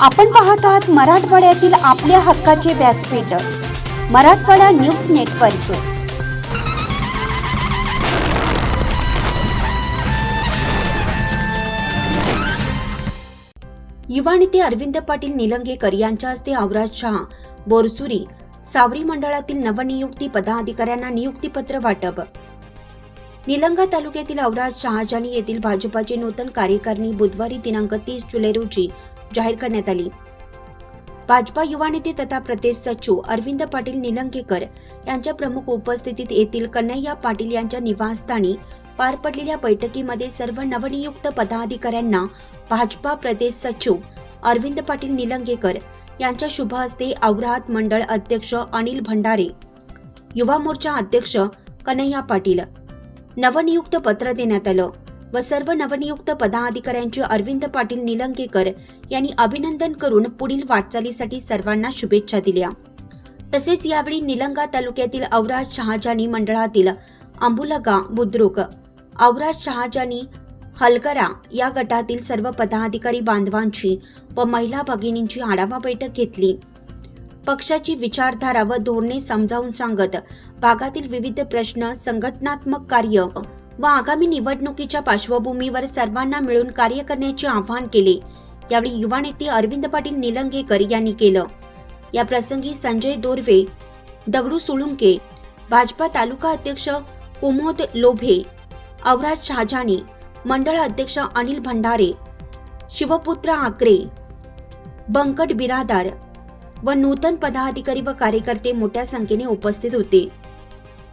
आपण पाहत आहात मराठवाड्यातील आपल्या हक्काचे व्यासपीठ मराठवाडा न्यूज नेटवर्क. युवा नेते अरविंद पाटील निलंगेकर यांच्या हस्ते औराज शहा बोरसुरी सावरी मंडळातील नवनियुक्ती पदाधिकाऱ्यांना नियुक्तीपत्र वाटप. निलंगा तालुक्यातील औराज शहाजानी येथील भाजपाची नूतन कार्यकारिणी बुधवारी दिनांक तीस जुलै रोजी जाहीर करण्यात आली. भाजपा युवा नेते तथा प्रदेश सचिव अरविंद पाटील निलंगेकर यांच्या प्रमुख उपस्थितीत येथील कन्हैया पाटील यांच्या निवासस्थानी पार पडलेल्या बैठकीमध्ये सर्व नवनियुक्त पदाधिकाऱ्यांना भाजपा प्रदेश सचिव अरविंद पाटील निलंगेकर यांच्या शुभ हस्ते औरात मंडळ अध्यक्ष अनिल भंडारे युवा मोर्चा अध्यक्ष कन्हैया पाटील. नवनियुक्त पत्र देण्यात आलं. व सर्व नवनियुक्त पदाधिकाऱ्यांचे अरविंद पाटील निलंगेकर यांनी अभिनंदन करून पुढील वाटचालीसाठी सर्वांना शुभेच्छा दिल्या. तसेच यावेळी निलंगा तालुक्यातील औराज शहाजानी मंडळातील अंबुलगा बुद्रुक औराज शहाजानी हलकरा या गटातील सर्व पदाधिकारी बांधवांची व महिला भगिनींची आढावा बैठक घेतली. पक्षाची विचारधारा व धोरणे समजावून सांगत भागातील विविध प्रश्न संघटनात्मक कार्य व आगामी निवडणुकीच्या पार्श्वभूमीवर सर्वांना मिळून कार्य करण्याचे आवाहन केले. यावेळी युवा नेते अरविंद पाटील निलंगेकर यांनी केलं. या प्रसंगी संजय दोरवे दगडू सुळुंके भाजपा तालुका अध्यक्ष कुमोद लोभे अवराज शहाजानी मंडळ अध्यक्ष अनिल भंडारे शिवपुत्र आकरे बंकट बिरादार व नूतन पदाधिकारी व कार्यकर्ते मोठ्या संख्येने उपस्थित होते.